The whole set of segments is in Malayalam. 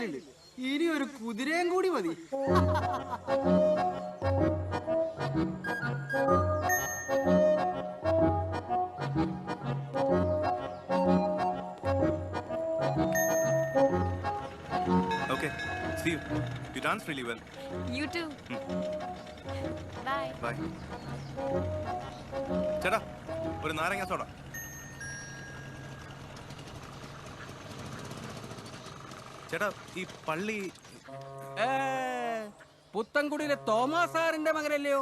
കയ്യിലുണ്ട് ഇനി ഒരു കുതിരയും കൂടി മതി Okay, see you. You dance really well. You too. Bye. Bye. ചേട്ടാ ഒരു നാരങ്ങ സോഡ ചേട്ടാ ഈ പള്ളി പുത്തൻകുടിയിലെ തോമസ് സാറിന്റെ മകനല്ലയോ?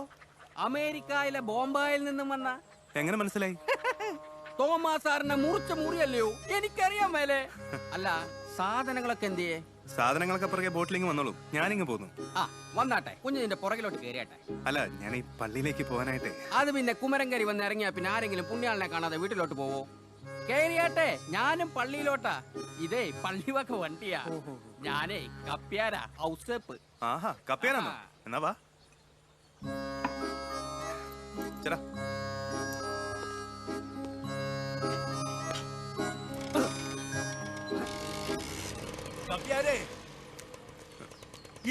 അമേരിക്കയിലെ ബോംബായിൽ നിന്നും വന്ന. എങ്ങനെ മനസ്സിലായി? തോമസ് സാറിന്റെ മുറിച്ച മുറിയല്ലയോ? എനിക്കറിയാൻ മേലെ. അല്ല സാധനങ്ങളൊക്കെ എന്തിയേ? സാധനങ്ങളൊക്കെ പുറകെ ബോട്ടിലിങ് വന്നോളൂ. ഞാനിങ് പോന്നു. ആ വന്നാട്ടെ. കുഞ്ഞിന്റെ പുറകിലോട്ട് കയറിയാട്ടെ അല്ല ഞാൻ ഈ പള്ളിയിലേക്ക് പോകാനായിട്ടേ. അത് പിന്നെ കുമരങ്കരി വന്ന് ഇറങ്ങിയാ പിന്നെ ആരെങ്കിലും പുണ്യാളിനെ കാണാതെ വീട്ടിലോട്ട് പോവോ? കേറിയാട്ടെ ഞാനും പള്ളിയിലോട്ടാ. ഇതേ പള്ളിവക വണ്ടിയാ. ഞാനേ കപ്പ്യാരാ ഔസേപ്പ് ആഹാ കപ്പ്യാരാണോ എന്നാ വാ. ചേട്ടാ കപ്പ്യാരെ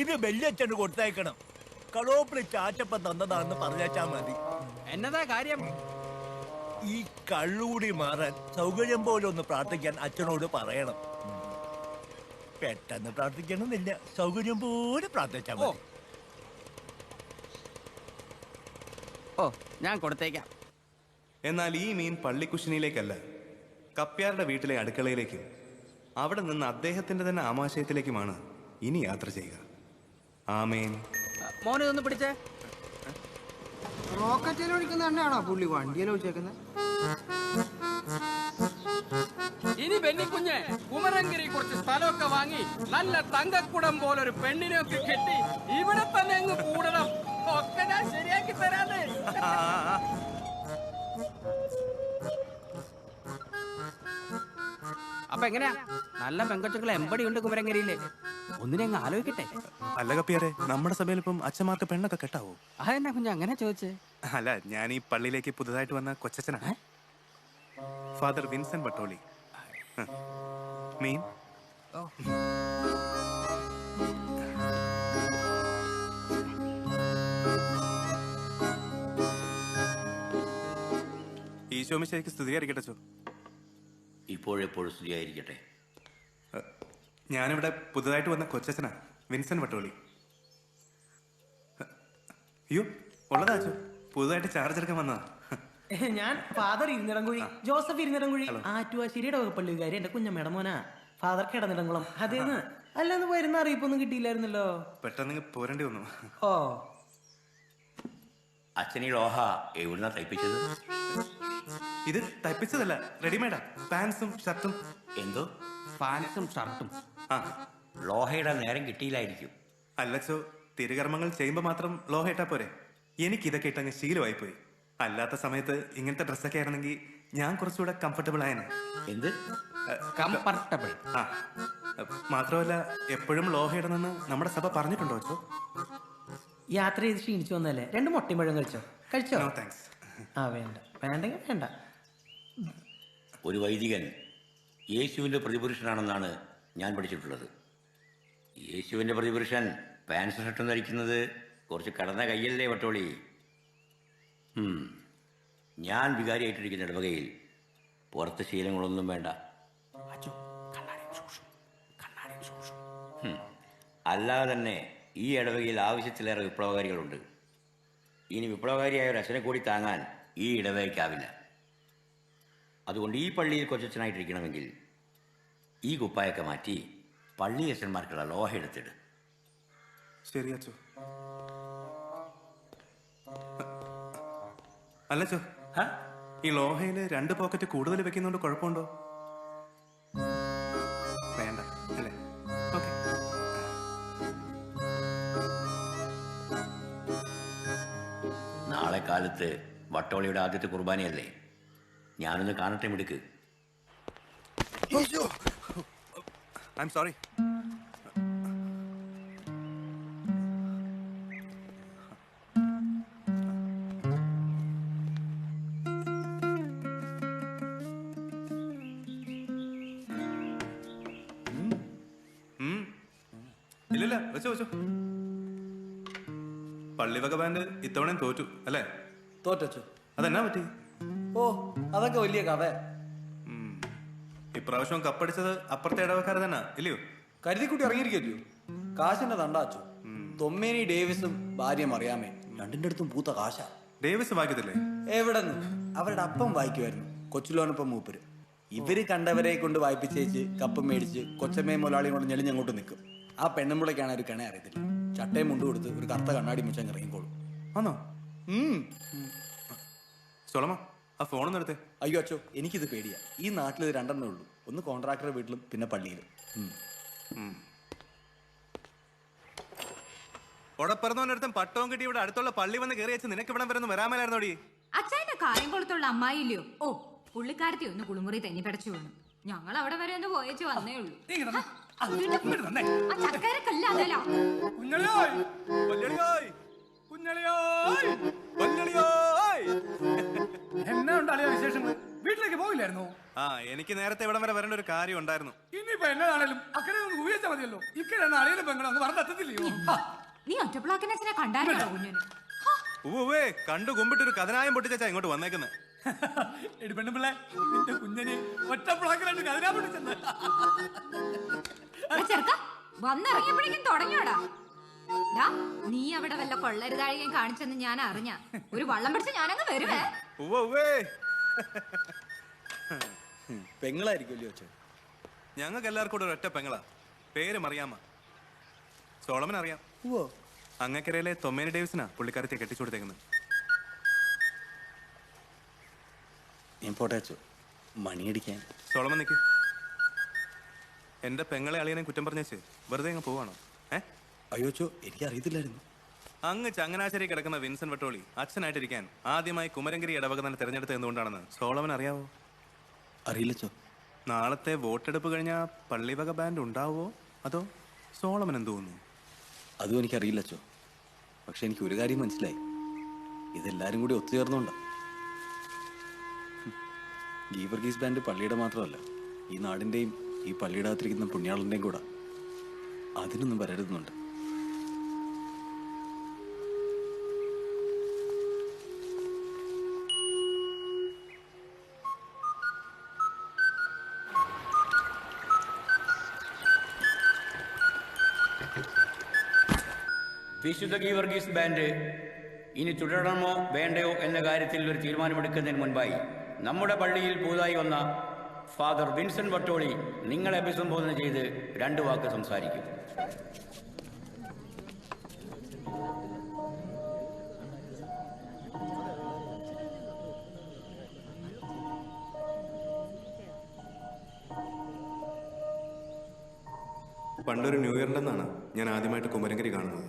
ഇത് വല്യച്ഛന് കൊടുത്തയക്കണം. കളോപ്പിളി ചാച്ചപ്പ തന്നതാണെന്ന് പറഞ്ഞാച്ചാ മതി. എന്നതാ കാര്യം? ഈ കള്ളുകൂടി മാറാൻ സൗകര്യം പോലെ ഒന്ന് പ്രാർത്ഥിക്കാൻ അച്ഛനോട് പറയണം. പെട്ടെന്ന് പ്രാർത്ഥിക്കണമെന്നില്ല. സൗകര്യം പോലെ പ്രാർത്ഥിച്ചാൽ ഓ. മതി. ഓ ഞാൻ കൊടുത്തേക്കാം. എന്നാൽ ഈ മീൻ പള്ളിക്കുശിനിയിലേക്കല്ല. കപ്പ്യാരുടെ വീട്ടിലെ അടുക്കളയിലേക്കും. അവിടെ നിന്ന് അദ്ദേഹത്തിന്റെ തന്നെ ആമാശയത്തിലേക്കുമാണ് ഇനി യാത്ര ചെയ്യുക. ആമേൻ. മോനെ ഒന്ന് പിടിച്ചേ. റോക്കറ്റിൽ ഒഴിക്കുന്ന എണ്ണയാണോ പുള്ളി വണ്ടിയിൽ ഒഴിച്ചേക്കുന്നത്? ഇനി ബെന്നിക്കുഞ്ഞ് കുമരങ്കിരി കുറച്ച് സ്ഥലമൊക്കെ വാങ്ങി നല്ല തങ്കക്കുടം പോലെ ഒരു പെണ്ണിനെയൊക്കെ കെട്ടി ഇവിടെ തന്നെ അങ്ങ് കൂടണം. ഒക്കെ ഞാൻ ശരിയാക്കി തരാതെ അപ്പൊ എങ്ങനെയാ? നല്ല പെങ്കച്ചുക്കൾ എമ്പടി ഉണ്ട് കുമരങ്കരിയിൽ. ഒന്നിനെ അങ്ങ് ആലോചിക്കട്ടെ? അല്ല കപ്പ്യാരെ നമ്മുടെ സഭയിൽ ഇപ്പം അച്ഛന്മാർക്ക് പെണ്ണൊക്കെ കെട്ടാവോ? അതെന്നാ കുഞ്ഞ അങ്ങനെ ചോദിച്ചേ? അല്ല ഞാൻ ഈ പള്ളിയിലേക്ക് പുതുതായിട്ട് വന്ന കൊച്ചച്ഛനാ ഫാദർ വിൻസെന്റ് ബട്ടോളി. മീൻ? ഈശോമിശയ്ക്ക് സ്തുതിയായിരിക്കട്ടെ ചോ ഇപ്പോഴെപ്പോഴും സ്തുതിയായിരിക്കട്ടെ. ഞാനിവിടെ പുതുതായിട്ട് വന്ന കൊച്ചച്ഛനാ വിൻസെന്റ് വട്ടോളി. അയ്യോ ഉള്ളതാ പുതുതായിട്ട് ചാർജ് എടുക്കാൻ വന്നതാ. ഞാൻ ഫാദർ ഇരുന്നിടംകുഴി ജോസഫ് ഇരുന്നിടംകുഴി. ആറ്റുവാശ്ശേരിയുടെ വകുപ്പള്ളിക്കാരി എന്റെ കുഞ്ഞമ്മയുടെ മോനാ. ഫാദർ കിടന്നിടംകുളം. അതേന്ന്. അല്ലാന്ന് വരുന്ന അറിയിപ്പൊന്നും കിട്ടിയില്ലായിരുന്നല്ലോ. പെട്ടെന്ന് പോരേണ്ടി വന്നു. ഓ. അച്ഛനീ ലോഹ എവിടുന്നാ തയ്പ്പിച്ചത്? ഇത് തയ്പ്പിച്ചതല്ല റെഡിമെയ്ഡാ പാൻസും ഷർട്ടും എന്തോ? പാൻസും ഷർട്ടും ആ ലോഹയുടെ നേരം കിട്ടിയില്ലായിരിക്കും. അല്ലച്ചോ തിരുകർമ്മങ്ങൾ ചെയ്യുമ്പോൾ മാത്രം ലോഹ ഇട്ടാ പോരെ? എനിക്ക് ഇതൊക്കെ ഇട്ടങ്ങ് ശീലമായി പോയി അല്ലാത്ത സമയത്ത് ഇങ്ങനത്തെ ഡ്രസ്സൊക്കെ ആയിരുന്നെങ്കിൽ ഞാൻ കുറച്ചുകൂടെ കംഫർട്ടബിൾ ആയനെ. എന്ത്? കംഫർട്ടബിൾ ആ മാത്രമല്ല എപ്പോഴും ലോഹ ഇടണമെന്ന് നമ്മുടെ സഭ പറഞ്ഞിട്ടുണ്ടോ അച്ചോ യാത്ര ചെയ്ത് ക്ഷീണിച്ചു വന്നല്ലേ രണ്ട് മുട്ടയും പഴം കഴിച്ചോ? കഴിച്ചോ? നോ താങ്ക്സ് ആ വേണ്ട. വേണ്ടെങ്കിൽ വേണ്ട. ഒരു വൈദികൻ യേശുവിന്റെ പ്രതിപുരുഷനാണെന്നാണ് ഞാൻ പഠിച്ചിട്ടുള്ളത്. യേശുവിന്റെ പ്രതിപുരുഷൻ പാൻസ് ഷർട്ടും ധരിക്കുന്നത് കുറച്ച് കടന്ന കയ്യല്ലേ വട്ടോളി. ഞാൻ വികാരിയായിട്ടിരിക്കുന്ന ഇടവകയിൽ പുറത്ത് ശീലങ്ങളൊന്നും വേണ്ട. അല്ലാതെ തന്നെ ഈ ഇടവകയിൽ ആവശ്യത്തിലേറെ വിപ്ലവകാരികളുണ്ട്. ഇനി വിപ്ലവകാരിയായ ഒരു അച്ഛനെ കൂടി താങ്ങാൻ ഈ ഇടവകയ്ക്കാവില്ല. അതുകൊണ്ട് ഈ പള്ളിയിൽ കൊച്ചച്ഛനായിട്ടിരിക്കണമെങ്കിൽ ഈ കുപ്പായൊക്കെ മാറ്റി പള്ളി അച്ഛന്മാർക്കുള്ള ലോഹ എടുത്തിട്. ശരി അച്ചോ അല്ല ഹ? ഈ ലോഹയിൽ രണ്ട് പോക്കറ്റ് കൂടുതൽ വെക്കുന്നോണ്ട് കുഴപ്പമുണ്ടോ? വേണ്ട അല്ലേ? ഓക്കെ നാളെ കാലത്ത് വട്ടോളിയുടെ ആദ്യത്തെ കുർബാനയല്ലേ? ഞാനൊന്ന് കാണട്ടെ മിടുക്ക്. I sorry. ഇല്ലില്ല വെച്ചോ വെച്ചോ പള്ളിവക ബാൻഡ് ഇത്തവണയും തോറ്റു അല്ലേ തോറ്റച്ചു അതെന്നാ പറ്റി ഓ അതൊക്കെ വലിയ കഥ. ഇപ്രാവശ്യം കപ്പടിച്ചത് അപ്പുറത്തെ ഇടവക്കാർ തന്നെ ഇല്ലയോ? കരുതിക്കുട്ടി ഇറങ്ങിയിരിക്കല്ലോ കാശിന്റെ തണ്ടാച്ചു? തൊമ്മേനി ഡേവിസും ഭാര്യയും അറിയാമേ. രണ്ടിന്റെ അടുത്തും പൂത്ത കാശ. ഡേവിസ് വായിക്കത്തില്ലേ? എവിടെ അവരുടെ അപ്പം വായിക്കുമായിരുന്നു കൊച്ചിലോനപ്പം മൂപ്പര്. ഇവർ കണ്ടവരെ കൊണ്ട് വായിപ്പിച്ചേച്ച് കപ്പം മേടിച്ച് കൊച്ചമ്മയും മുലാളിയും കൊണ്ട് ഞെളിഞ്ഞങ്ങോട്ട് നിൽക്കും. ആ പെണ്ണുമ്പിളയ്ക്കാണ് ഒരു കിണ അറിയത്തില്ല. ചട്ടയും മുണ്ടു കൊടുത്ത് ഒരു കറുത്ത കണ്ണാടി മുച്ചങ്ങ് ഇറങ്ങിക്കോളും. ആണോ ഉം. സോളമ. ആ ഫോൺ എടുത്തേ. അയ്യോ അച്ചോ എനിക്കിത് പേടിയാ. ഈ നാട്ടിൽ ഇത് രണ്ടെണ്ണേ ഉള്ളൂ. ഒന്ന് കോൺട്രാക്ടറുടെ വീട്ടിലും പിന്നെ പള്ളിയിലും. ഉം. ഉടപ്പിറന്നവനടുത്തും പട്ടവും കിട്ടി ഇവിടെ അടുത്തുള്ള പള്ളി വന്ന് കയറി വെച്ച് നിനക്ക് ഇവിടെ വരെ ഒന്ന് വരാമലായിരുന്നോടി അച്ഛന്റെ കാര്യം കൊടുത്തുള്ള അമ്മായില്ലയോ? ഓ പുള്ളിക്കാരത്തി ഒന്ന് കുളിമുറി തെന്നി പടച്ചു വീണു. ഞങ്ങൾ അവിടെ വരെ ഒന്ന് പോയേച്ച് വന്നേ ഉള്ളൂ. ആ ചക്കരക്കല്ല അതല്ല കുഞ്ഞളിയോയ്! കുഞ്ഞളിയോയ്! എന്നാ ഉണ്ടാളിയ വിശേഷങ്ങൾ വീട്ടിലേക്ക് പോയില്ലായിരുന്നു? ആ എനിക്ക് നേരത്തെ ഇവിടം വരെ വരേണ്ട ഒരു കാര്യം ഉണ്ടായിരുന്നു. ഇനിയിപ്പോ എന്നതാണേലും അക്കരെ ഒന്ന് ഉപയോഗിച്ചാൽ മതിയല്ലോ. ഇക്കരെ നാളെയും പെങ്ങളെ ഒന്ന് പറഞ്ഞെത്തത്തില്ലയോ നീ ഒറ്റപ്പിളാക്കനെ കണ്ടായിരുന്നോ കുഞ്ഞിന്? ഉവ്വേ കണ്ടു കുമ്പിട്ടൊരു കഥനായം പൊട്ടിച്ചാ ഇങ്ങോട്ട് വന്നേക്കുന്നത് എടി പെണ്ണുപിള്ളേ നിന്റെ കുഞ്ഞിന് ഒറ്റപ്പിളാക്കലായിട്ട് പിടിച്ചെന്ന് എടാ ചെറുക്ക വന്നിറങ്ങിയപ്പോഴേക്കും തുടങ്ങിയോടാ. നീ അവിടെ വല്ല കൊള്ളരുതാഴികയും കാണിച്ചെന്ന് ഞാൻ അറിഞ്ഞ. ഒരു വള്ളം പിടിച്ച് ഞാനങ്ങ് വരുവേ. പെങ്ങളായിരിക്കുമല്ലോ അച്ഛൻ. ഞങ്ങൾക്ക് എല്ലാവർക്കും കൂടെ ഒരു ഒറ്റ പെങ്ങളാ. പേര് മറിയാമ്മ. സോളമൻ അറിയാം അങ്ങക്കരയിലെ തൊമ്മേനി ഡേവിസിനാ പുള്ളിക്കാരത്തെ കെട്ടിച്ചു കൊടുത്തേക്കുന്നത്. മണിയടിക്കാൻ. സോളമൻ നിക്ക്. എന്റെ പെങ്ങളെ അളിയനെ കുറ്റം പറഞ്ഞേച്ച് വെറുതെ അങ്ങ് പോവാണോ? ഏ അയ്യോ അച്ചോ എനിക്ക് അറിയത്തില്ലായിരുന്നു അങ്ങ് ചങ്ങനാശ്ശേരി കിടക്കുന്ന വിൻസൻ വട്ടോളി അച്ഛനായിട്ടിരിക്കാൻ ആദ്യമായി കുമരങ്കിരി ഇടവക തന്നെ തിരഞ്ഞെടുത്ത് എന്തുകൊണ്ടാണെന്ന് സോളവൻ അറിയാവോ? അറിയില്ലച്ചോ നാളത്തെ വോട്ടെടുപ്പ് കഴിഞ്ഞാൽ പള്ളിവക ബാൻഡ് ഉണ്ടാവോ അതോ സോളമൻ എന്ത് തോന്നുന്നു? അതും എനിക്കറിയില്ലച്ചോ പക്ഷെ എനിക്ക് ഒരു കാര്യം മനസ്സിലായി. ഇതെല്ലാരും കൂടി ഒത്തുചേർന്നുണ്ടോ ഗീവർഗീസ് ബാൻഡ് പള്ളിയുടെ മാത്രമല്ല ഈ നാടിന്റെയും ഈ പള്ളിയുടെ അകത്തിരിക്കുന്ന പുണ്യാളന്റെയും കൂടെ. അതിനൊന്നും വരരുന്നുണ്ട് വിശുദ്ധ ഗീവർഗീസ് ബാൻഡ് ഇനി തുടരണമോ വേണ്ടയോ എന്ന കാര്യത്തിൽ ഒരു തീരുമാനമെടുക്കുന്നതിന് മുൻപായി നമ്മുടെ പള്ളിയിൽ പുതുതായി വന്ന ഫാദർ വിൻസെന്റ് വട്ടോളി നിങ്ങളെ അഭിസംബോധന ചെയ്ത് രണ്ട് വാക്ക് സംസാരിക്കും. പണ്ടൊരു ന്യൂ ഇയറിന്റെ അന്നാണ് ഞാൻ ആദ്യമായിട്ട് കുമരങ്കരി കാണുന്നത്.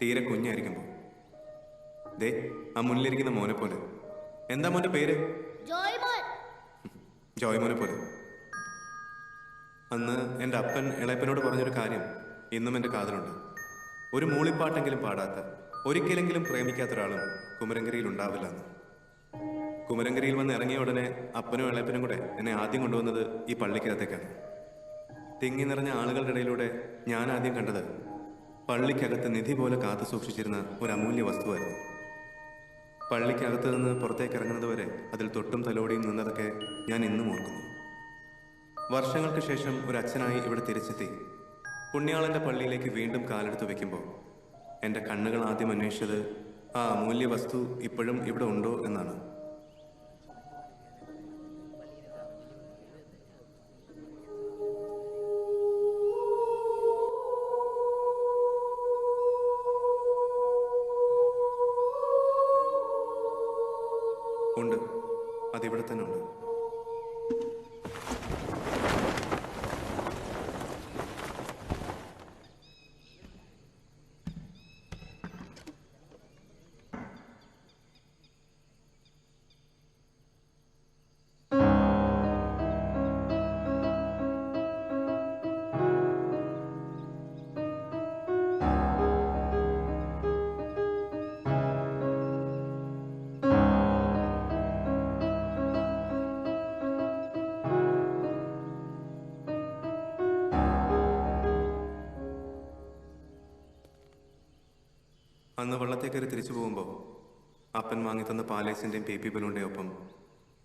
തീരെ കുഞ്ഞായിരിക്കുമ്പോൾ ദേ ആ മുന്നിലിരിക്കുന്ന മോനെ പോലെ. എന്താ മോന്റെ പേര്? ജോയ്മോനെ പോലെ. അന്ന് എന്റെ അപ്പൻ ഇളയപ്പനോട് പറഞ്ഞൊരു കാര്യം ഇന്നും എന്റെ കാതിലുണ്ട്. ഒരു മൂളിപ്പാട്ടെങ്കിലും പാടാത്ത ഒരിക്കലെങ്കിലും പ്രേമിക്കാത്ത ഒരാളും കുമരങ്കരിയിൽ ഉണ്ടാവില്ല എന്ന് കുമരങ്കരിയിൽ വന്ന് ഇറങ്ങിയ ഉടനെ അപ്പനും ഇളയപ്പനും കൂടെ എന്നെ ആദ്യം കൊണ്ടുവന്നത് ഈ പള്ളിക്കകത്തേക്കാണ്. തിങ്ങി നിറഞ്ഞ ആളുകളുടെ ഇടയിലൂടെ ഞാൻ ആദ്യം കണ്ടത് പള്ളിക്കകത്ത് നിധി പോലെ കാത്തു സൂക്ഷിച്ചിരുന്ന ഒരു അമൂല്യ വസ്തുവായിരുന്നു. പള്ളിക്കകത്ത് നിന്ന് പുറത്തേക്ക് ഇറങ്ങുന്നത് വരെ അതിൽ തൊട്ടും തലോടിയും നിന്നതൊക്കെ ഞാൻ ഇന്നും ഓർക്കുന്നു. വർഷങ്ങൾക്ക് ശേഷം ഒരു അച്ഛനായി ഇവിടെ തിരിച്ചെത്തി. പുണ്യാളന്റെ പള്ളിയിലേക്ക് വീണ്ടും കാലെടുത്ത് വയ്ക്കുമ്പോൾ എന്റെ കണ്ണുകൾ ആദ്യം അന്വേഷിച്ചത് ആ അമൂല്യ വസ്തു ഇപ്പോഴും ഇവിടെ ഉണ്ടോ എന്നാണ്. അതിവിടെ തന്നെ ഉണ്ട്. അന്ന് വള്ളത്തെ കയറി തിരിച്ചു പോകുമ്പോൾ അപ്പൻ വാങ്ങിത്തന്ന പാലേസിന്റെയും പേപ്പി ബലൂണിന്റെയും ഒപ്പം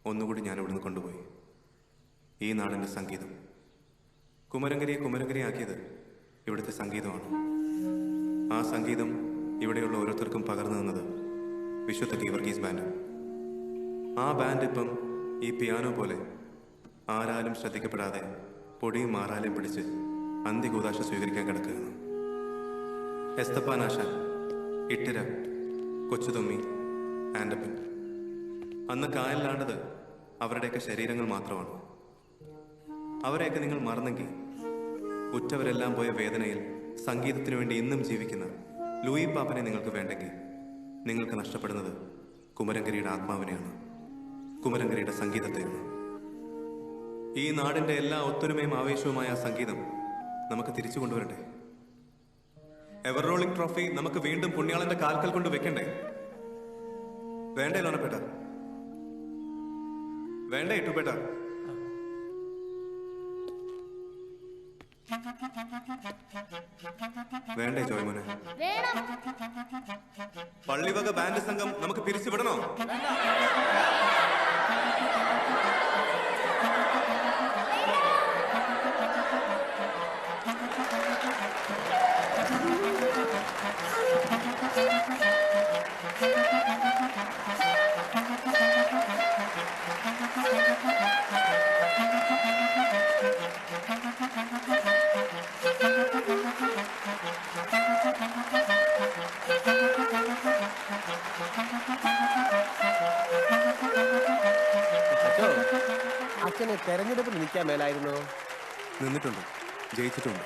ഒന്നുകൂടി ഞാൻ ഇവിടുന്ന് കൊണ്ടുപോയി. ഈ നാടിന്റെ സംഗീതം. കുമരങ്കരിയെ കുമരങ്കരിയാക്കിയത് ഇവിടുത്തെ സംഗീതമാണ്. ആ സംഗീതം ഇവിടെയുള്ള ഓരോരുത്തർക്കും പകർന്നു നിന്നത് വിശുദ്ധ ഗീവർഗീസ് ബാൻഡ് ആ ബാൻഡ് ഇപ്പം ഈ പിയാനോ പോലെ ആരാലും ശ്രദ്ധിക്കപ്പെടാതെ പൊടിയും മാറാലും പിടിച്ച് അന്ത്യകൂതാശ സ്വീകരിക്കാൻ കിടക്കുകയാണ്. എസ്തപ്പാനാശ ഇട്ടിര കൊച്ചുതൊമ്മി ആൻഡപ്പൻ. അന്ന് കായലിലാണ്ടത് അവരുടെയൊക്കെ ശരീരങ്ങൾ മാത്രമാണ്. അവരെയൊക്കെ നിങ്ങൾ മറന്നെങ്കിൽ ഉറ്റവരെല്ലാം പോയ വേദനയിൽ സംഗീതത്തിനു വേണ്ടി ഇന്നും ജീവിക്കുന്ന ലൂയി പാപ്പനെ നിങ്ങൾക്ക് വേണ്ടെങ്കിൽ നിങ്ങൾക്ക് നഷ്ടപ്പെടുന്നത് കുമരങ്കരിയുടെ ആത്മാവിനെയാണ്. കുമരങ്കരിയുടെ സംഗീതത്തെയാണ്. ഈ നാടിന്റെ എല്ലാ ഒത്തൊരുമയും ആവേശവുമായ സംഗീതം നമുക്ക് തിരിച്ചു കൊണ്ടുവരട്ടെ? എവർ റോളിംഗ് ട്രോഫി നമുക്ക് വീണ്ടും പുണ്യാളന്റെ കാൽക്കൽ കൊണ്ട് വെക്കണ്ടേ? വേണ്ടേ ലോനപ്പേട്ട വേണ്ടേ ഇട്ടുപേട്ട വേണ്ടേ ജോയ്മോനെ പള്ളിവക ബാൻഡ് സംഘം നമുക്ക് പിരിച്ചുവിടണോ? അച്ഛനെ തെരഞ്ഞെടുപ്പിൽ നിൽക്കാൻ മേലായിരുന്നോ? നിന്നിട്ടുണ്ട്. ജയിച്ചിട്ടുണ്ട്.